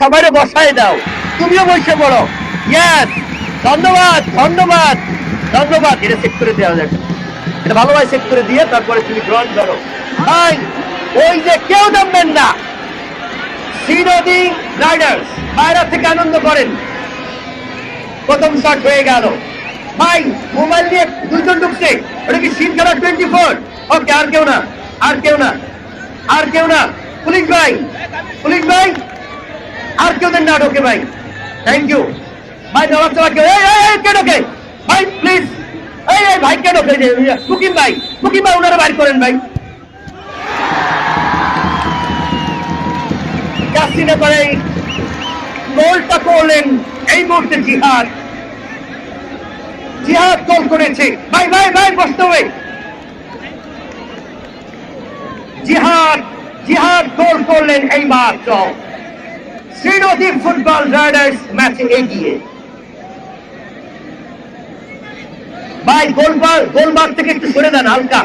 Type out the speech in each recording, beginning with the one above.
সবাই বসায় দাও। তুমিও বসে পড়ো। ইয়াস ধন্যবাদ ধন্যবাদ ধন্যবাদ। এটা চেক করে দেওয়া যাবে। এটা ভালোভাবে চেক করে দিয়ে তারপরে তুমি গ্রহণ করো। ভাই ওই যে কেউ নামবেন না। শ্রীনদী রাইডার্স বাইরে থেকে আনন্দ করেন। প্রথম শট হয়ে গেল। ভাই মোবাইল নিয়ে দুজন ঢুকছে। ওটা কি সিন খেলা টোয়েন্টি ফোর ওকে আর কেউ না, আর কেউ না, আর কেউ না। পুলিশ ভাই পুলিশ ভাই! আর কেউ দেন না ঢোকে ভাই। থ্যাংক ইউ ভাই, নবাব চালা কেউ কে ঢোকে? ভাই প্লিজ এই এই, ভাই, কে ঢোকে? কুকিম ভাই। কুকিম ভাই ওনারা বাইর করেন ভাই। কাসিনে করে গোলটা করলেন। এই মুহূর্তে জিহাদ। জিহাদ গোল করেছে। ভাই ভাই ভাই, বসতে হবে। জিহাদ জিহাদ গোল করলেন এই মাত্র শ্রীনদী ফুটবল রাইডার্স ম্যাচে এগিয়ে। ভাই, গোলবার গোলবার থেকে একটু সরে দেন হালকা।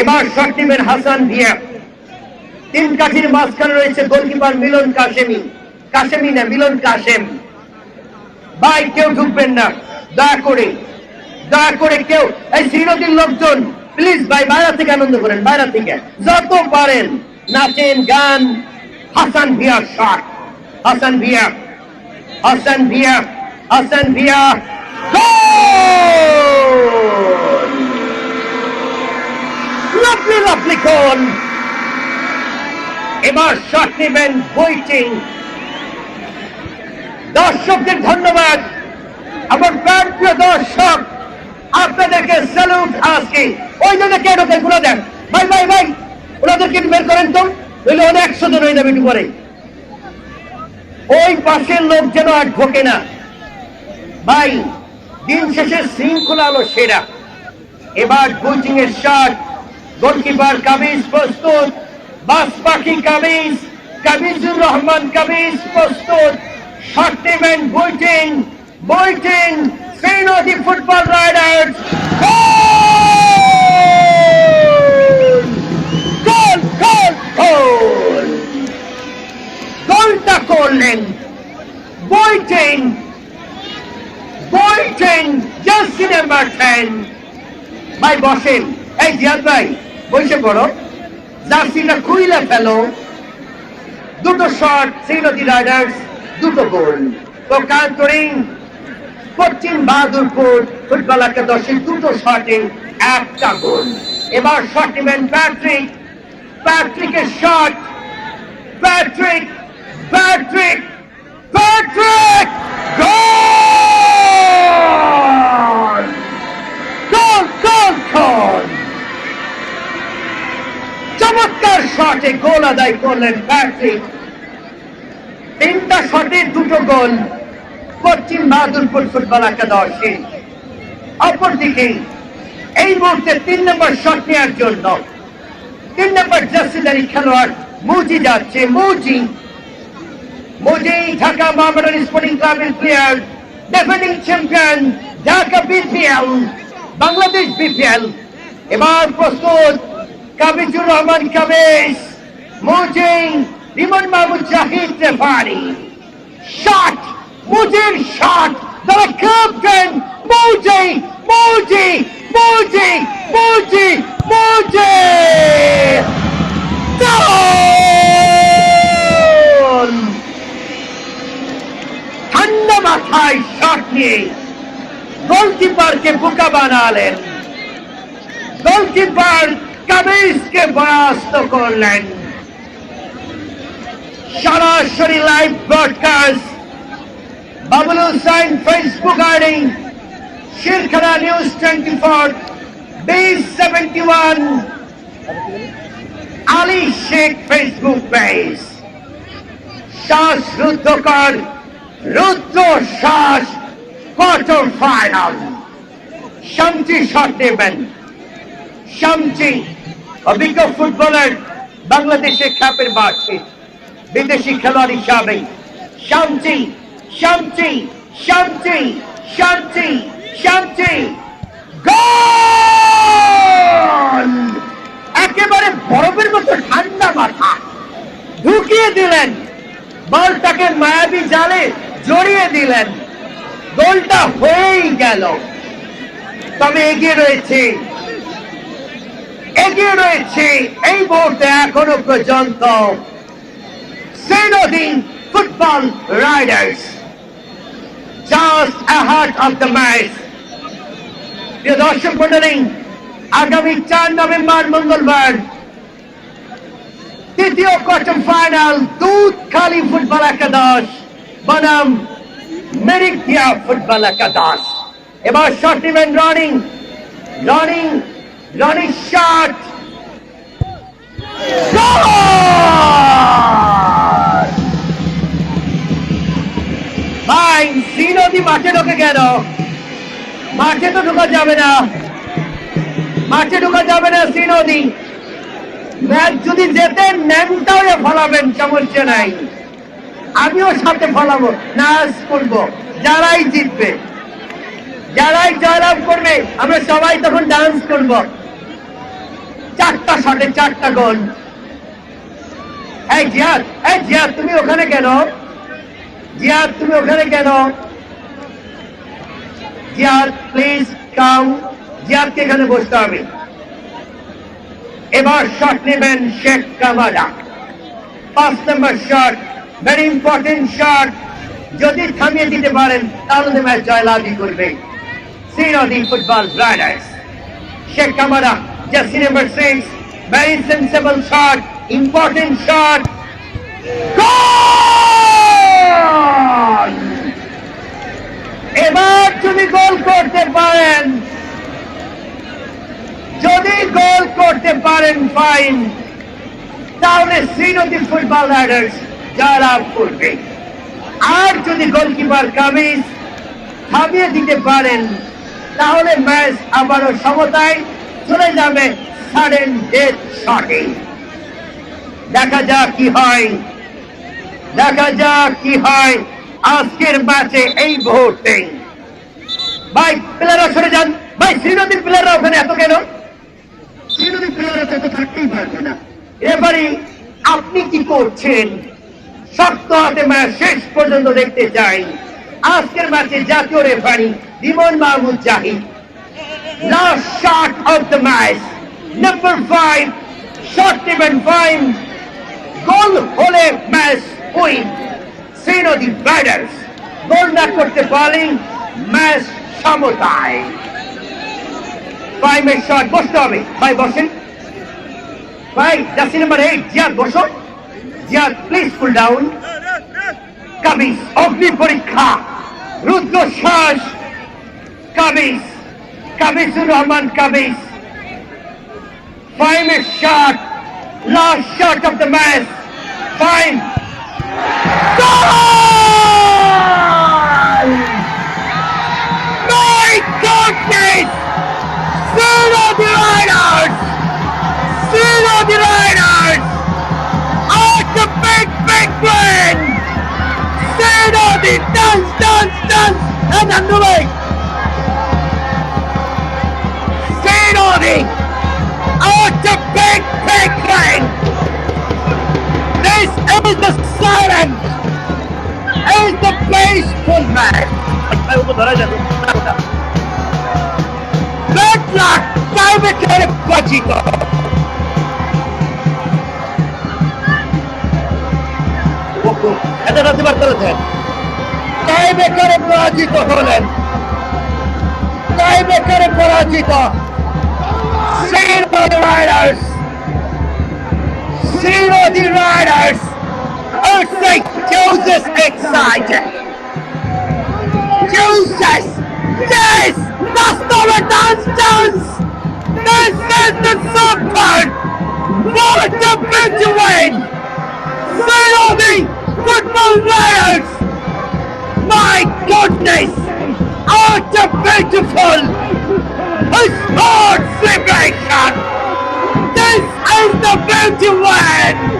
এবার নেবেন হাসান ভিয়া তিন কাঠির মাঝখানে রয়েছে গোলকিপার মিলন কাশেমি। কাশেমি না, মিলন কাশেম। ভাই, কেউ ঢুকবেন না। দয়া করে দয়া করে কেউ এই শ্রীনদীর লোকজন প্লিজ ভাই, বাইরা থেকে আনন্দ করেন, বাইরে থেকে। যত পারেন, নাচেন, গান। হাসান ভিয়া শট হাসান ভিয়া। হাসান ভিয়া। হাসান ভিয়া। লাভলি লাভলি গোল এবার শট নেবেন বইটিং দর্শকদের ধন্যবাদ। আমার প্রাণ প্রিয় দর্শক, আপনাদেরকে স্যালুট আজকে। ওই জন্য কে ঢোকে গুলো দেন ভাই ভাই ভাই, ওনাদেরকে বের করেন তো। নইলে অনেক একশো জন যাবে একটু পরে। ওই পাশের লোক যেন আর ঢোকে না। ভাই, দিন শেষে শৃঙ্খলা হলো সেরা। এবার কোচিং এর শট গোলকিপার কামিজ প্রস্তুত, বাস পাখি কামিজ, কামিজুর রহমান কামিজ প্রস্তুত। শট নেবেন বইটিং বইটিং শ্রীনদী football riders. Jersey number ten ভাই, বসেন। এই জিয়াদ ভাই, বসে পড়ো। জার্সিটা খুইলে ফেলো। দুটো শট শ্রীনদী রাইডার্স, দুটো গোল। তো কান্তরিং, পশ্চিম বাহাদুরপুর ফুটবল দুটো শটে একটা গোল। এবার শট প্যাট্রিক প্যাট্রিকের শট প্যাট্রিক প্যাট্রিক প্যাট্রিক শটে গোল আদায় করলেন প্যাট্রিক তিনটা শটে দুটো গোল পশ্চিম বাহাদুরপুর ফুটবল একাদশে। অপরদিকে এই মুহূর্তে তিন নম্বর শট নেওয়ার জন্য তিন নম্বর জার্সিদারি খেলোয়াড় মুজি যাচ্ছে। মুজি মুজি ঢাকা মোহামেডান স্পোর্টিং ক্লাবের player defending champion Dhaka BPL Bangladesh BPL এবার প্রস্তুত কাবিজুর Rahman Kabiz. Muji Rimon Mahmud Zahid referee. Shot মুজির shot the captain Muji Muji Muji Muji Muji. ঠান্ডা মাথায় শট নিয়ে গোলকিপারকে বোকা বানালেন। গোলকিপার কামিজকে পরাস্ত করলেন। সরাসরি live broadcast Babul Hussain Facebook ID শিরখানা news twenty four বিশ seventy one Ali Sheikh Facebook page শ্বাস রুদ্ধকর রুদ্র শ্বাস কোয়ার্টার ফাইনাল শামচি শট নেবেন শামচি অভিজ্ঞ ফুটবলার বাংলাদেশের খ্যাপের বাড়ছে বিদেশি খেলোয়াড় হিসাবে। শামচি শামচি শামচি শামচি গোল! একেবারে বরফের মতো ঠান্ডা মাথা ঢুকিয়ে দিলেন। বলটাকে মায়াবী জালে জড়িয়ে দিলেন। গোলটা হয়েই গেল। তবে এগিয়ে রয়েছে। এগিয়ে রয়েছে এই মুহূর্তে এখনও পর্যন্ত সেনদিন football riders just ahead of the match. প্রিয় দর্শক মন্ডলী আগামী চার নভেম্বর মঙ্গলবার তৃতীয় কোয়ার্টার ফাইনাল দুধখালি ফুটবল একাদশ বনাম মেরিকিয়া ফুটবল একাদশ এবার শট নেবেন রানিং রানিং রানিং শট ভাই শ্রীনদী মাঠে ঢোকে কেন? মাঠে তো ঢোকা যাবে না। মাঠে ঢোকা যাবে না শ্রীনদী ম্যাচ যদি যেতে ন্যাংটা হয়ে ফলাবেন সমস্যা নাই। আমিও সাথে ফলাবো, নাচ করব, যারাই জিতবে। যারাই জয়লাভ করবে, আমরা সবাই তখন ডান্স করব। চারটা শটে চারটা গোল এই জিয়াদ এই জিয়াদ, তুমি ওখানে কেন? জিয়াদ তুমি ওখানে কেন? জিয়াদ প্লিজ কাম জিয়াদকে এখানে বসতে হবে। এবার শট নেবেন শেখ কামালা। পাঁচ নম্বর শট ভেরি ইম্পর্টেন্ট শট যদি থামিয়ে দিতে পারেন, তাহলে ম্যাচ জয়লাভই করবে। সিনদি football riders Sheikh Kamala jersey number six very sensible shot important shot goal এবার যদি গোল করতে পারেন। যদি গোল করতে পারেন, ফাইন। তাহলে শ্রীনদী ফুটবল রাইডার্স জয়লাভ করবে। আর যদি গোলকিপার কামিজ থামিয়ে দিতে পারেন, তাহলে ম্যাচ আবারও সমতায় চলে যাবে সাডেন ডেথ শটে। দেখা যাক কি হয়। দেখা যাক কি হয়। আজকের ম্যাচে এই মুহূর্তে। ভাই প্লেয়াররা সরে যান। ভাই শ্রীনদীর প্লেয়াররা ওখানে এত কেন? শ্রীনদীর প্লেয়াররা তো এত থাকতেই পারবে না। এবারে আপনি কি করছেন? শক্ত হাতে ম্যাচ শেষ পর্যন্ত দেখতে চাই। আজকের ম্যাচে জাতীয় referee Bimon Mahmud Zahid. Last shot of the match number five shot নেবেন ফাইভ গোল হলে ম্যাচ উইন শ্রীনদী রাইডার্স গোল না করতে পারলেন ম্যাচ সমতায় ফাইভের শট বসতে হবে ভাই বসেন ভাই জার্সি নাম্বার এইট জিয়াদ বসো জিয়াদ প্লিজ ফুল ডাউন কাবিস অগ্নি পরীক্ষা রুদ্র শ্বাস কাবিস কাবিসুর রহমান কাবিস ফাইভের shot last shot of the match five Goal! The Riders! Zero the the big, big win! Zero the dance, dance, dance! And underway! Zero the out the big, big win! This is the silent! Is the baseball man! Pachito! এটা রাতে বার করেছেন তাই বেকারে পরাজিত হলেন তাই বেকারে পরাজিত Zero the Riders! Zero the Riders! Earthquake Joseph excited! Joseph! Yes! That's not a dance dance! This is the subpart! March of Victory! See all the football layers! My goodness! Aren't beautiful? A sports! This is the beauty land!